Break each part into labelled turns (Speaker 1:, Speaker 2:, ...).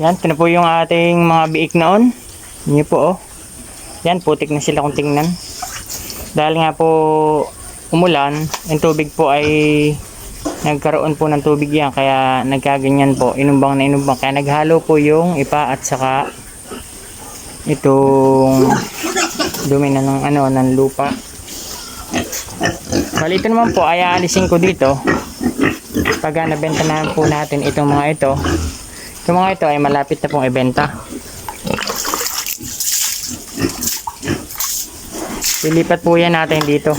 Speaker 1: Yan, ito na po yung ating mga biik noon. Yan po oh. Yan, putik na sila kung tingnan. Dahil nga po umulan, yung tubig po ay nagkaroon po ng tubig yan kaya nagkaganyan po inumbang na inumbang kaya naghalo po yung ipa at saka itong dumi na ng ano ng lupa bali ito naman po ay aalisin ko dito pag nabenta na po natin itong mga ito itong mga ito ay malapit na pong ibenta Lilipat po yan natin dito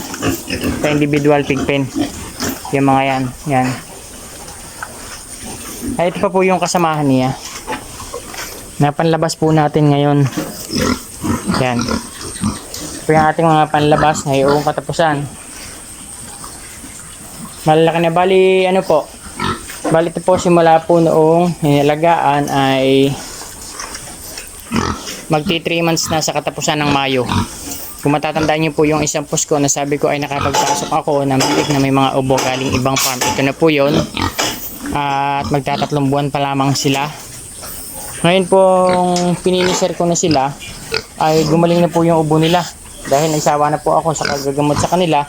Speaker 1: sa individual pig pen. Yung mga yan. Yan. Ay, ito pa po yung kasamahan niya. Napanlabas po natin ngayon. Yan. Ito yung ating mga panlabas ngayong katapusan. Malaki na bali, ano po. Bali ito po simula po noong nilalagaan ay magti 3 months na sa katapusan ng Mayo. Kung matatandaan niyo po yung isang post ko na sabi ko ay nakapagpasok ako ng bilik na may mga ubo galing ibang farm. Ito na po yun. At magtatatlong buwan pa lamang sila. Ngayon pong pininiser ko na sila ay gumaling na po yung ubo nila. Dahil nagsawa na po ako sa kagagamot sa kanila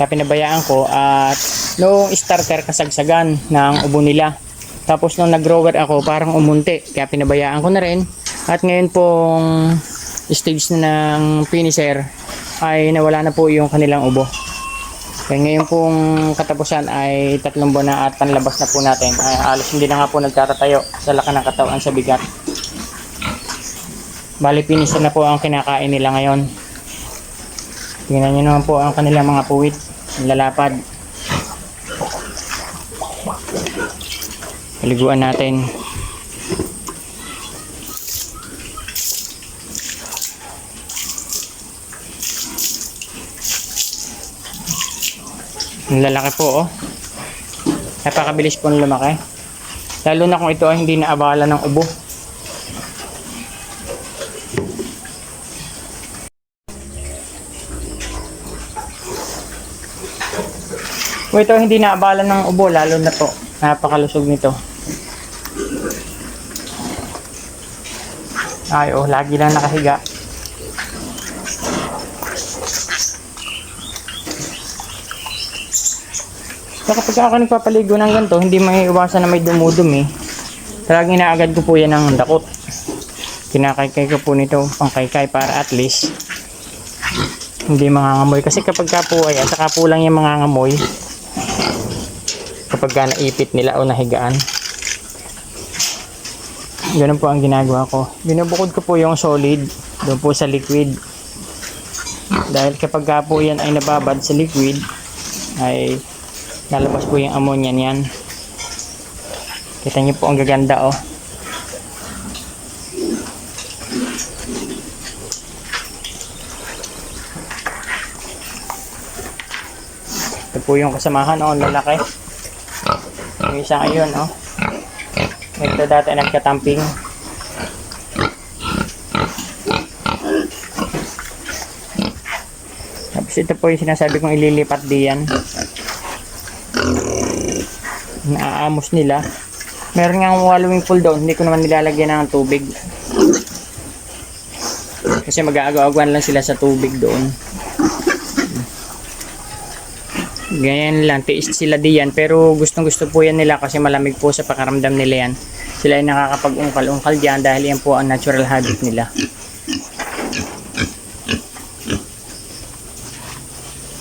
Speaker 1: kaya pinabayaan ko at noong starter kasagsagan ng ubo nila. Tapos nung nag-grower ako parang umunti kaya pinabayaan ko na rin. At ngayon pong stage na ng finisher ay nawala na po yung kanilang ubo. Kaya ngayon pong katapusan ay tatlong buwan na at panlabas na po natin. Ay, alos hindi na nga po nagtatatayo sa laka ng katawan sa bigat. Bali finisher na po ang kinakain nila ngayon. Tingnan nyo naman po ang kanilang mga puwit. Lalapad. Paliguan natin. Ang lalaki po oh. Napakabilis po ng lumaki. Lalo na kung ito ay hindi naabala ng ubo. Kung ito hindi naabala ng ubo, lalo na po. Napakalusog nito. Ay oh, lagi lang nakahiga. So kapag ako nagpapaligo ng ganito, hindi may iwasan na may dumudumi. Talagang inaagad ko po yan ng dakot. Kinakaykay ko po nito pangkaykay para at least hindi mangangamoy. Kasi kapag ka po ay, saka po lang yung mangangamoy kapag ka naipit nila o nahigaan. Ganun po ang ginagawa ko. Binubukod ko po yung solid doon po sa liquid. Dahil kapag ka po yan ay nababad sa liquid, ay lalabas po yung ammonia niyan. Kita niyo po ang gaganda oh. Ito po yung kasamahan oh, lalaki. Yung isa ngayon oh. Ito dati nagkatamping. Tapos ito po yung sinasabi kong ililipat diyan naaamos nila. Meron nga wallowing pool doon, hindi ko naman nilalagyan ng tubig. Kasi mag-aagawan lang sila sa tubig doon. Ganyan lang, tiis sila diyan. Pero gustong gusto po yan nila kasi malamig po sa pakaramdam nila yan. Sila ay nakakapag-ungkal-ungkal diyan dahil yan po ang natural habit nila.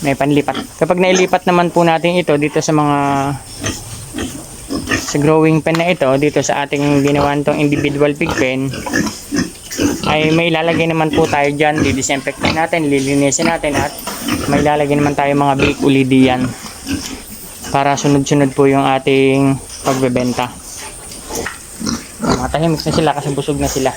Speaker 1: May panlipat. Kapag nailipat naman po natin ito dito sa mga sa growing pen na ito dito sa ating ginawan tong individual pig pen ay may ilalagay naman po tayo dyan. Didisinfect natin, lilinisin natin at may ilalagay naman tayo mga bake uli diyan para sunod-sunod po yung ating pagbebenta. Mga tahimik na sila kasi busog na sila